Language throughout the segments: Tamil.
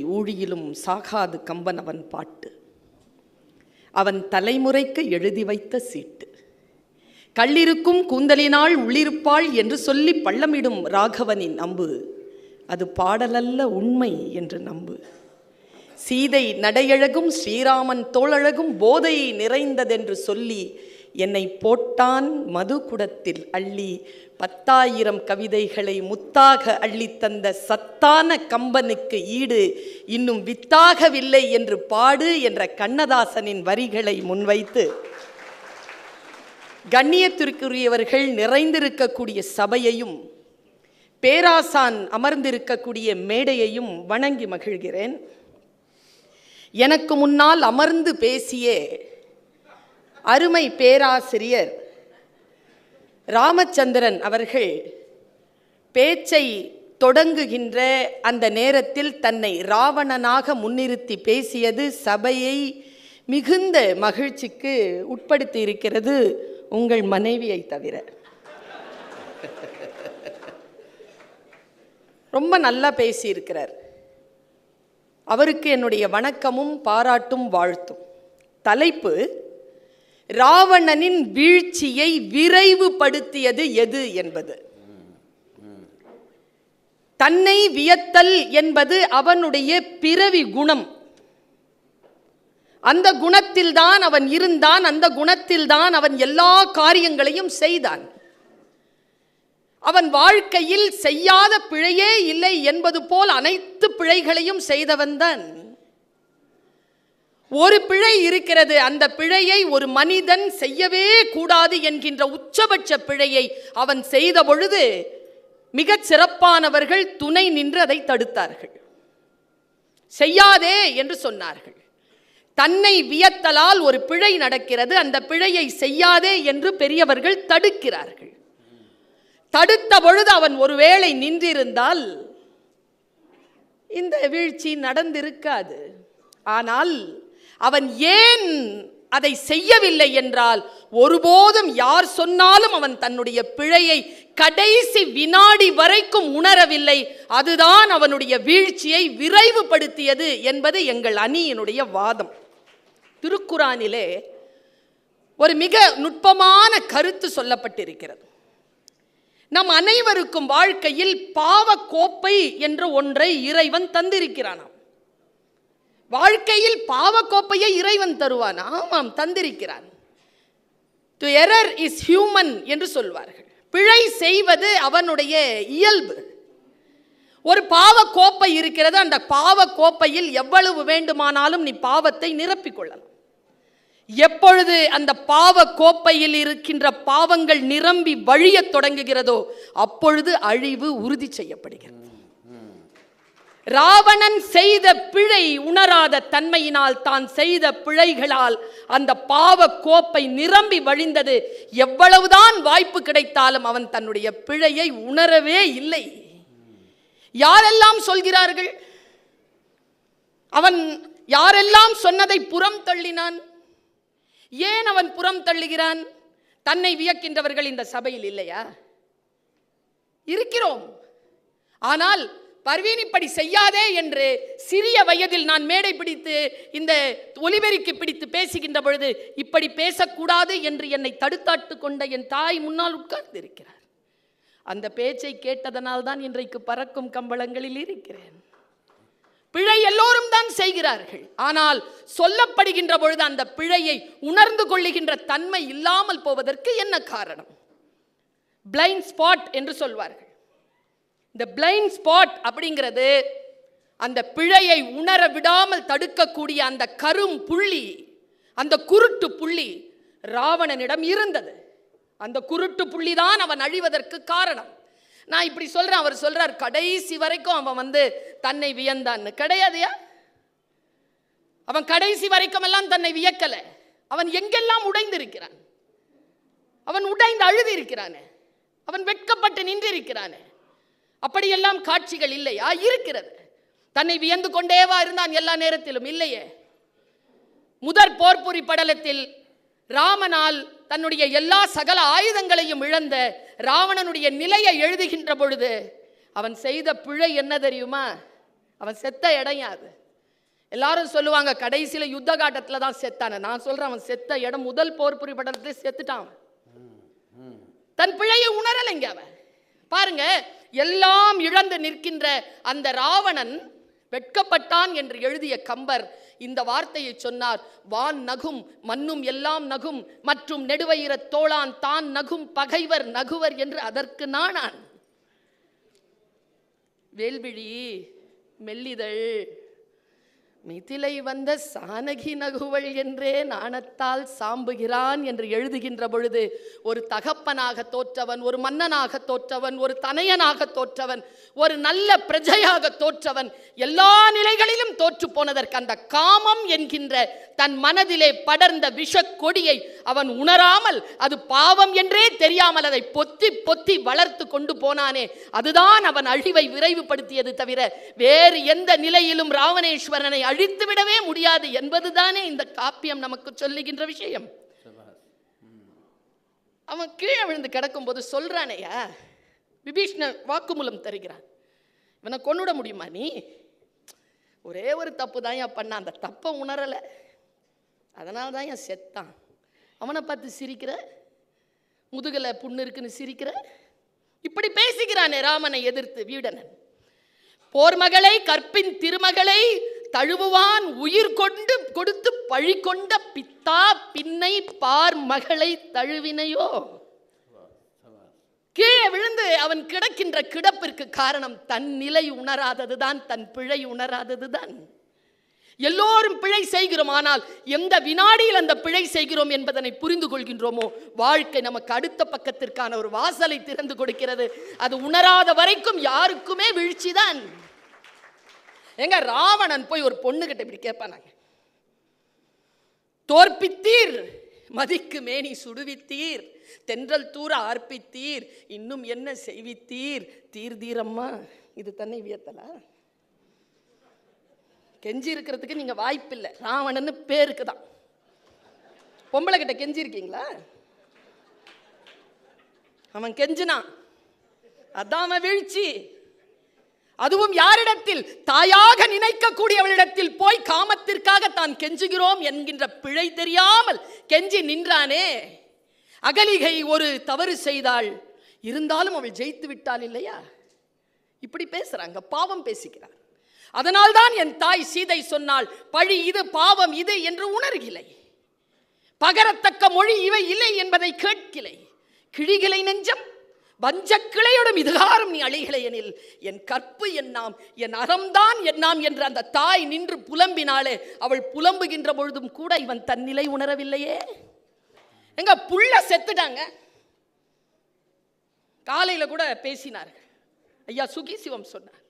ஊழியிலும் சாகாது கம்பன் அவன் பாட்டு. அவன் தலைமுறைக்கு எழுதி வைத்த சீட்டு. கள்ளிருக்கும் கூந்தலினால் உள்ளிருப்பாள் என்று சொல்லி பள்ளமிடும் ராகவனின் அம்பு. அது பாடலல்ல உண்மை என்று நம்பு. சீதை நடையழகும் ஸ்ரீராமன் தோளழகும் போதை நிறைந்ததென்று சொல்லி என்னை போட்டான் மதுகுடத்தில் அள்ளி பத்தாயிரம் கவிதைகளை முத்தாக அள்ளித்தந்த சத்தான கம்பனுக்கு ஈடு. இன்னும் வித்தாகவில்லை என்று பாடு என்ற கண்ணதாசனின் வரிகளை முன்வைத்து. கண்ணியத்திற்குரியவர்கள் நிறைந்திருக்கக்கூடிய சபையையும் பேராசான் அமர்ந்திருக்கக்கூடிய மேடையையும் வணங்கி மகிழ்கிறேன். எனக்கு முன்னால் அமர்ந்து பேசிய அருமை பேராசிரியர் ராமச்சந்திரன் அவர்கள் பேச்சை தொடங்குகின்ற அந்த நேரத்தில் தன்னை ராவணனாக முன்னிறுத்தி பேசியது சபையை மிகுந்த மகிழ்ச்சிக்கு உட்படுத்தி இருக்கிறது உங்கள் மனைவியை தவிர. ரொம்ப நல்லா பேசியிருக்கிறார். அவருக்கு என்னுடைய வணக்கமும் பாராட்டும் வாழ்த்தும். தலைப்பு ராவணனின் வீழ்ச்சியை விரைவுபடுத்தியது எது என்பது? தன்னை வியத்தல் என்பது அவனுடைய பிறவி குணம். அந்த குணத்தில்தான் அவன் இருந்தான் அந்த குணத்தில்தான் அவன் எல்லா காரியங்களையும் செய்தான். அவன் வாழ்க்கையில் செய்யாத பிழையே இல்லை என்பது போல் அனைத்து பிழைகளையும் செய்தவன்தான் ஒரு பிழை இருக்கிறது. அந்த பிழையை ஒரு மனிதன் செய்யவே கூடாது என்கின்ற உச்சபட்ச பிழையை அவன் செய்த பொழுது மிகச் சிறப்பானவர்கள் துணை நின்று அதை தடுத்தார்கள். செய்யாதே என்று சொன்னார்கள். தன்னை வியத்தலால் ஒரு பிழை நடக்கிறது. அந்த பிழையை செய்யாதே என்று பெரியவர்கள் தடுக்கிறார்கள். தடுத்த பொழுது அவன் ஒருவேளை நின்றிருந்தால் இந்த வீழ்ச்சி நடந்திருக்காது. ஆனால் அவன் ஏன் அதை செய்யவில்லை என்றால் ஒருபோதும் யார் சொன்னாலும் அவன் தன்னுடைய பிழையை கடைசி வினாடி வரைக்கும் உணரவில்லை. அதுதான் அவனுடைய வீழ்ச்சியை விரைவுபடுத்தியது என்பது எங்கள் அணியினுடைய வாதம். திருக்குறானிலே ஒரு மிக நுட்பமான கருத்து சொல்லப்பட்டிருக்கிறது. நம் அனைவருக்கும் வாழ்க்கையில் பாவ கோப்பை என்ற ஒன்றை இறைவன் தந்திருக்கிறானாம். வாழ்க்கையில் பாவக்கோப்பையை இறைவன் தருவான். ஆமாம் தந்திருக்கிறான். டு எரர் இஸ் ஹியூமன் என்று சொல்வார்கள். பிழை செய்வது அவனுடைய இயல்பு. ஒரு பாவ கோப்பை இருக்கிறது அந்த பாவ கோப்பையில் எவ்வளவு வேண்டுமானாலும் நீ பாவத்தை நிரப்பிக் கொள்ளலாம். எப்பொழுது அந்த பாவ கோப்பையில் இருக்கின்ற பாவங்கள் நிரம்பி வழியத் தொடங்குகிறதோ அப்பொழுது அழிவு உறுதி செய்யப்படுகிறது. ராவணன் செய்த பிழை உணராத தன்மையினால் தான் செய்த பிழைகளால் அந்த பாவ கோப்பை நிரம்பி வழிந்தது. எவ்வளவுதான் வாய்ப்பு கிடைத்தாலும் அவன் தன்னுடைய பிழையை உணரவே இல்லை. யாரெல்லாம் சொல்கிறார்கள்? அவன் யாரெல்லாம் சொன்னதை புறம் தள்ளினான்? ஏன் அவன் புறம் தள்ளுகிறான்? தன்னை வியக்கின்றவர்கள் இந்த சபையில் இல்லையா? இருக்கிறோம். ஆனால் பர்வீன் இப்படி செய்யாதே என்று சிறிய வயதில் நான் மேடை பிடித்து இந்த ஒலிபெருக்கி பிடித்து பேசுகின்ற பொழுது இப்படி பேசக்கூடாது என்று என்னை தடுத்தாட்டு கொண்ட என் தாய் முன்னால் உட்கார்ந்திருக்கிறார். அந்த பேச்சை கேட்டதனால் தான் இன்றைக்கு பறக்கும் கம்பளங்களில் இருக்கிறேன். பிழை எல்லோரும் தான் செய்கிறார்கள். ஆனால் சொல்லப்படுகின்ற பொழுது அந்த பிழையை உணர்ந்து கொள்ளுகின்ற தன்மை இல்லாமல் போவதற்கு என்ன காரணம்? பிளைண்ட் ஸ்பாட் என்று சொல்வார்கள். இந்த பிளைண்ட் ஸ்பாட் அப்படிங்கிறது அந்த பிழையை உணர விடாமல் தடுக்கக்கூடிய அந்த கரும் புள்ளி அந்த குருட்டு புள்ளி ராவணனிடம் இருந்தது. அந்த குருட்டு புள்ளி தான் அவன் அழிவதற்கு காரணம். நான் இப்படி சொல்றேன் அவர் சொல்றார் கடைசி வரைக்கும் அவன் வந்து தன்னை வியந்தான்னு. கிடையாதுயா? அவன் கடைசி வரைக்கும் எல்லாம் தன்னை வியக்கல. அவன் எங்கெல்லாம் உடைந்திருக்கிறான்? அவன் உடைந்து அழுதி இருக்கிறானே அவன் வெட்கப்பட்டு நின்றிருக்கிறானே. அப்படியெல்லாம் காட்சிகள் இல்லையா? இருக்கிறது. தன்னை வியந்து கொண்டேவா இருந்தான் எல்லா நேரத்திலும்? இல்லையே. முதற் போர்ப்புரி படலத்தில் ராமனால் தன்னுடைய எல்லா சகல ஆயுதங்களையும் இழந்த ராவணனுடைய நிலையை எழுதுகின்ற பொழுது அவன் செய்த பிழை என்ன தெரியுமா? அவன் செத்த இடம் அது எல்லாரும் சொல்லுவாங்க கடைசியில யுத்த காட்டத்துல தான் செத்தான. நான் சொல்றேன் அவன் செத்த இடம் முதல் போர் புரிபடத்துல செத்துட்டான். அவன். தன் பிழையை உணரலைங்க அவன். பாருங்க எல்லாம் இழந்து நிற்கின்ற அந்த ராவணன் வெட்கப்பட்டான் என்று எழுதிய கம்பர் இந்த வார்த்தையை சொன்னார் வான் நகும் மண்ணும் எல்லாம் நகும் மற்றும் நெடுவயிற தோளான் தான் நகும் பகைவர் நகுவர் என்று அதற்கு நானான். வேல்விழி மெல்லிதழ் மிதிலை வந்த சானகி நகுவள் என்றே நாணத்தால் சாம்புகிறான் என்று எழுதுகின்ற பொழுது ஒரு தகப்பனாக தோற்றவன் ஒரு மன்னனாக தோற்றவன் ஒரு தனையனாக தோற்றவன் ஒரு நல்ல பிரஜையாக தோற்றவன் எல்லா நிலைகளிலும் தோற்று போனதற்கு அந்த காமம் என்கின்ற தன் மனதிலே படர்ந்த விஷக்கொடியை அவன் உணராமல் அது பாவம் என்றே தெரியாமல் அதை பொத்தி பொத்தி வளர்த்து கொண்டு போனானே. அதுதான் அவன் அழிவை விரைவுபடுத்தியது தவிர வேறு எந்த நிலையிலும் ராவணேஸ்வரனை அழித்துவிடவே முடியாது என்பதுதானே இந்த காப்பியம் நமக்கு சொல்லுகின்ற விஷயம். அவன் கீழே விழுந்து கிடக்கும்போது சொல்றானேயா? விபீஷ்ண வாக்குமூலம் தருகிறான். இவனை கொண்டுட முடியுமா நீ? ஒரே ஒரு தப்பு தான் ஏன் பண்ண. அந்த தப்பை உணரலை. அதனால தான் ஏன் செத்தான். அவனை பார்த்து சிரிக்கிற? முதுகில் புண்ணு இருக்குன்னு சிரிக்கிற? இப்படி பேசுகிறானே ராமனை எதிர்த்து வீடனன். போர்மகளை கற்பின் திருமகளை தழுவுவான் உயிர் கொண்டு கொடுத்து பழி கொண்ட பித்தா பின்னை பார் மகளை தழுவினையோ? கீழே விழுந்து அவன் கிடக்கின்ற கிடப்பிற்கு காரணம் தன் நிலை உணராததுதான் தன் பிழை உணராததுதான். எல்லோரும் பிழை செய்கிறோம் ஆனால் எந்த வினாடியில் அந்த பிழை செய்கிறோம் என்பதனை புரிந்து கொள்கின்றோமோ? வாழ்க்கை நமக்கு அடுத்த பக்கத்திற்கான ஒரு வாசலை திறந்து கொடுக்கிறது. அது உணராத வரைக்கும் யாருக்குமே வீழ்ச்சிதான். எங்க ராவணன் போய் ஒரு பொண்ணு கிட்ட இப்படி கேட்பானாங்க தோற்பித்தீர் மதிக்கு மேனி சுடுவித்தீர் தென்றல் தூர ஆர்ப்பித்தீர் இன்னும் என்ன செய்வித்தீர்? தீர் தீரம்மா இது தன்னை வியத்தலா? கெஞ்சி இருக்கிறதுக்கு நீங்க வாய்ப்பில்லை. ராவணன்னு பேருக்கு தான். பொம்பளை கிட்ட கெஞ்சி இருக்கீங்களா அவன் கெஞ்சினான். அதான் அவன் வீழ்ச்சி. அதுவும் யாரிடத்தில்? தாயாக நினைக்கக்கூடியவளிடத்தில் போய் காமத்திற்காக தான் கெஞ்சுகிறோம் என்கின்ற பிழை தெரியாமல் கெஞ்சி நின்றானே. அகலிகை ஒரு தவறு செய்தாள். இருந்தாலும் அவள் ஜெயித்து விட்டாள் இல்லையா? இப்படி பேசுறாங்க பாவம் பேசுகிறார். அதனால்தான் என் தாய் சீதை சொன்னால் பழி இது பாவம் இது என்று உணர்கிலை பகரத்தக்க மொழி இவை இல்லை என்பதை கேட்கிலை கிழிகிலை நெஞ்சம் வஞ்சக்கிளையோடும் இதுகாரம் நீ அழிகளை எனில் என் கற்பு என்னாம் என் அறம்தான் என்னாம் என்று அந்த தாய் நின்று புலம்பினாலே அவள் புலம்புகின்ற பொழுதும் கூட இவன் தன் நிலை உணரவில்லையே. எங்க புள்ள செத்துட்டாங்க. காலையில கூட பேசினார்கள். ஐயா சுகி சிவம் சொன்னார்.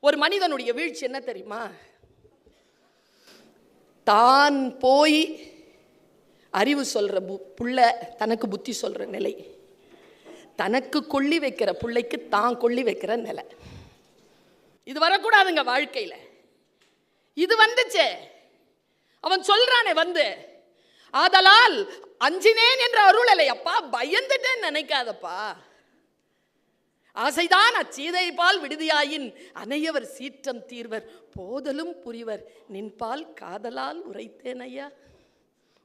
ஒரு மனிதனுடைய வீழ்ச்சி என்ன தெரியுமா? தான் போய் அறிவு சொல்ற பு- புள்ள தனக்கு புத்தி சொல்ற நிலை. தனக்கு கொள்ளி வைக்கிற பிள்ளைக்கு தான் கொள்ளி வைக்கிற நிலை. இது வரக்கூடாதுங்க வாழ்க்கையில். இது வந்துச்சே. அவன் சொல்றானே வந்து ஆதலால் அஞ்சினேன் என்ற அருள் இல்லையப்பா பயந்துட்டேன்னு நினைக்காதப்பா. ஆசைதான் அச்சீதைப்பால் விடுதியாயின் அனையவர் சீற்றம் தீர்வர். போதலும் புரிவர். நின்பால் காதலால் உரைத்தேன் ஐயா.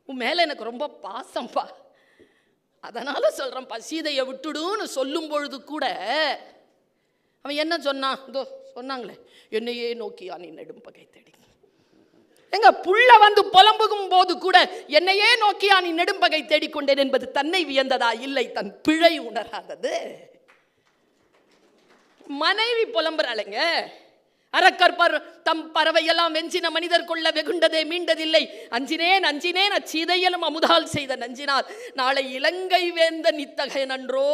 உன் மேலே எனக்கு ரொம்ப பாசம்பா. அதனால் சொல்றேன் சீதையை விட்டுடுன்னு சொல்லும் பொழுது கூட அவன் என்ன சொன்னான்? இதோ சொன்னாங்களே என்னையே நோக்கியா நீ நெடும் பகை தேடி எங்க புள்ள வந்து புலம்புகும் போது கூட என்னையே நோக்கியா நீ நெடும்பகை தேடிக்கொண்டேன் என்பது தன்னை வியந்ததா? இல்லை தன் பிழை உணராதது. மனைவி புலம்புறாளுங்க. அரக்கற்பர் தம் பறவையெல்லாம் வெஞ்சின மனிதர் கொள்ள வெகுண்டதே மீண்டதில்லை. அஞ்சினேன் அஞ்சினேன் அச்சீதையலும் அமுதால் செய்த நஞ்சினால். நாளை இலங்கை வேந்தன் இத்தகைய நன்றோ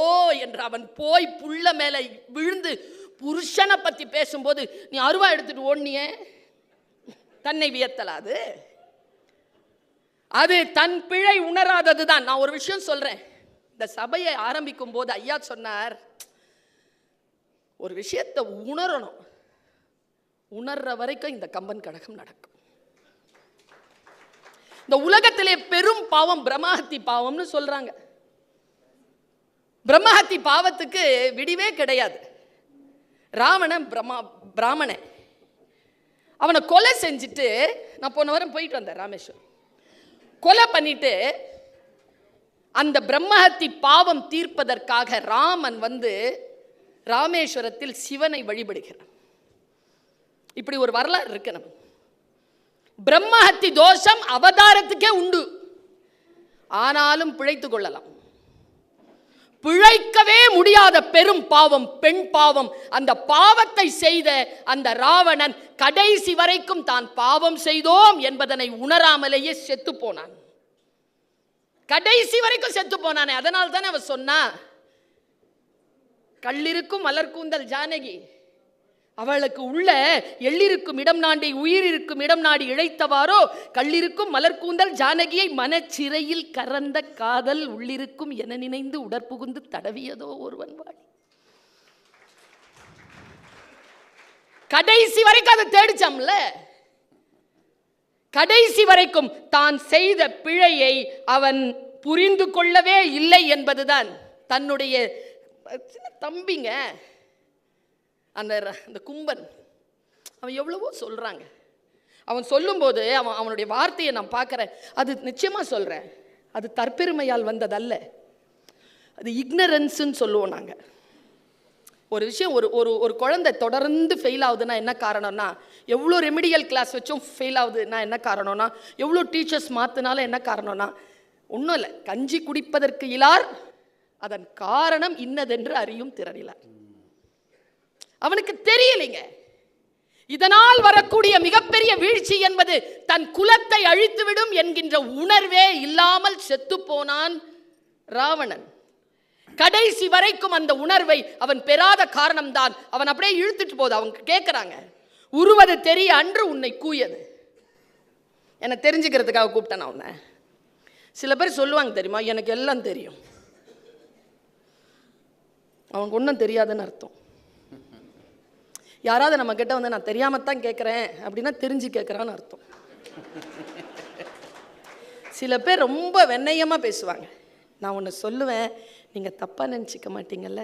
என்று அவன் போய் புள்ள மேலே விழுந்து புருஷனை பற்றி பேசும்போது நீ அருவா எடுத்துட்டு ஓடனியே? தன்னை வியத்தலாது. அது தன் பிழை உணராதது தான் நான் ஒரு விஷயம் சொல்கிறேன் இந்த சபையை ஆரம்பிக்கும் போது ஐயா சொன்னார் ஒரு விஷயத்தை உணரணும். உணர்ற வரைக்கும் இந்த கம்பன் கடகம் நடக்கும். இந்த உலகத்திலே பெரும் பாவம் பிரம்மஹத்தி பாவம்னு சொல்றாங்க. பிரம்மஹத்தி பாவத்துக்கு விடிவே கிடையாது. ராவணன் பிரம்மா பிராமணன். அவனை கொலை செஞ்சுட்டு நான் போன வாரம் போயிட்டு வந்தேன் ராமேஸ்வரம். கொலை பண்ணிட்டு அந்த பிரம்மஹத்தி பாவம் தீர்ப்பதற்காக ராமன் வந்து ராமேஸ்வரத்தில் சிவனை வழிபடுகிறான். இப்படி ஒரு வரலாறு இருக்கு நம்ம பிரம்மஹத்தி தோஷம் அவதாரத்துக்கே உண்டு. ஆனாலும் பிழைத்து கொள்ளலாம். பிழைக்கவே முடியாத பெரும் பாவம் பெண் பாவம். அந்த பாவத்தை செய்த அந்த ராவணன் கடைசி வரைக்கும் தான் பாவம் செய்தோம் என்பதனை உணராமலேயே செத்து போனான். கடைசி வரைக்கும் செத்து போனானே. அதனால் தானே அவ சொன்னா கல்லிருக்கும் மலர்கூந்தல் ஜானகி அவளுக்கு உள்ள எள்ளிருக்கும் இடம் நாண்டி உயிர் இருக்கும் இடம் நாடி இழைத்தவாறோ கல்லிருக்கும் மலர்கூந்தல் ஜானகியை மனச்சிறையில் கறந்த காதல் உள்ளிருக்கும் என நினைந்து உடற்புகுந்து தடவியதோ ஒருவன் வாழி கடைசி வரைக்கும் அதை தேடிச்சாம்ல? கடைசி வரைக்கும் தான் செய்த பிழையை அவன் புரிந்து கொள்ளவே இல்லை என்பதுதான் தன்னுடைய தம்பிங்க. அந்த அந்த கும்பன் அவன் எவ்வளவோ சொல்கிறாங்க அவன் சொல்லும்போது அவன் அவனுடைய வார்த்தையை நான் பார்க்குறேன். அது நிச்சயமாக சொல்கிறேன் அது தற்பெருமையால் வந்ததல்ல. அது இக்னரன்ஸுன்னு சொல்லுவோம் நாங்கள் ஒரு விஷயம் ஒரு ஒரு ஒரு குழந்தை தொடர்ந்து ஃபெயில் ஆகுதுன்னா என்ன காரணம்னா எவ்வளோ ரெமிடியல் கிளாஸ் வச்சும் ஃபெயில் ஆகுதுன்னா என்ன காரணம்னா எவ்வளோ டீச்சர்ஸ் மாற்றினாலும் என்ன காரணம்னா ஒன்றும் இல்லை. கஞ்சி குடிப்பதற்கு இலார் அதன் காரணம் இன்னதென்று அறியும் திறனிலார் அவனுக்கு தெரியலைங்க. இதனால் வரக்கூடிய மிகப்பெரிய வீழ்ச்சி என்பது தன் குலத்தை அழித்துவிடும் என்கின்ற உணர்வே இல்லாமல் செத்து போனான் ராவணன். கடைசி வரைக்கும் அந்த உணர்வை அவன் பெறாத காரணம்தான். அவன் அப்படியே இழுத்துட்டு போகுது. அவங்க கேட்குறாங்க உருவது தெரிய அன்று உன்னை கூயது. என்னை தெரிஞ்சுக்கிறதுக்காக கூப்பிட்டேன் அவனை. உன்னை சில பேர் சொல்லுவாங்க தெரியுமா? எனக்கு எல்லாம் தெரியும். அவனுக்கு ஒன்றும் தெரியாதுன்னு அர்த்தம். யாராவது நம்ம கிட்ட வந்து நான் தெரியாம தான் கேட்குறேன் அப்படின்னா தெரிஞ்சு கேட்குறான்னு அர்த்தம். சில பேர் ரொம்ப வெண்ணயமாக பேசுவாங்க. நான் ஒன்று சொல்லுவேன் நீங்கள் தப்பாக நினச்சிக்க மாட்டீங்கல்ல?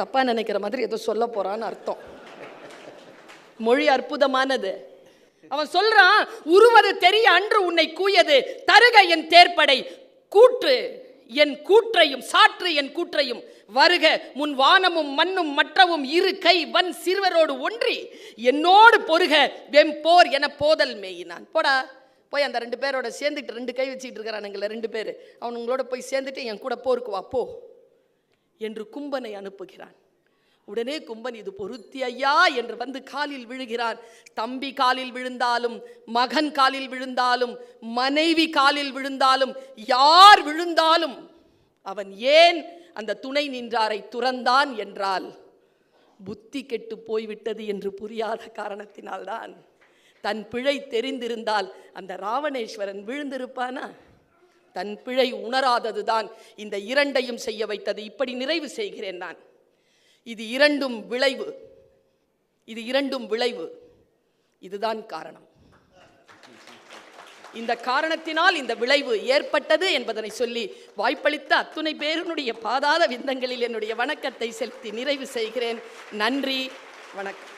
தப்பாக நினைக்கிற மாதிரி ஏதோ சொல்ல போகிறான்னு அர்த்தம். மொழி அற்புதமானது. அவன் சொல்றான் உருவது தெரிய அன்று உன்னை கூயது தருக என் தேர்ப்படை கூற்று என் கூற்றையும் சாற்று என் கூற்றையும் வருக முன் வானமும் மண்ணும் மற்றவும் இரு கை வன் சிறுவரோடு ஒன்றி. என்னோடு பொருக வெம்போர் என போதல் மேயினான். போடா போய் அந்த ரெண்டு பேரோட சேர்ந்துட்டு ரெண்டு கை வச்சுட்டு இருக்கிறானுங்களே ரெண்டு பேர். அவனுங்களோட போய் சேர்ந்துட்டு என் கூட போருக்கு வா போ. என்று கும்பனை அனுப்புகிறான். உடனே கும்பன் இது பொருத்தி ஐயா என்று வந்து காலில் விழுகிறான் தம்பி காலில் விழுந்தாலும் மகன் காலில் விழுந்தாலும் மனைவி காலில் விழுந்தாலும் யார் விழுந்தாலும் அவன் ஏன் அந்த துணை நின்றாரை துறந்தான் என்றால் புத்தி கெட்டு போய்விட்டது என்று புரியாத காரணத்தினால்தான். தன் பிழை தெரிந்திருந்தால் அந்த ராவணேஸ்வரன் விழுந்திருப்பானா? தன் பிழை உணராததுதான் இந்த இரண்டையும் செய்ய வைத்தது. இப்படி நிறைவு செய்கிறேன் நான். இது இரண்டும் விளைவு. இது இரண்டும் விளைவு. இதுதான் காரணம். இந்த காரணத்தினால் இந்த விளைவு ஏற்பட்டது என்பதனை சொல்லி வாய்ப்பளித்த அத்துணை பேருனுடைய பாதாத விந்தங்களில் என்னுடைய வணக்கத்தை செலுத்தி நிறைவு செய்கிறேன். நன்றி. வணக்கம்.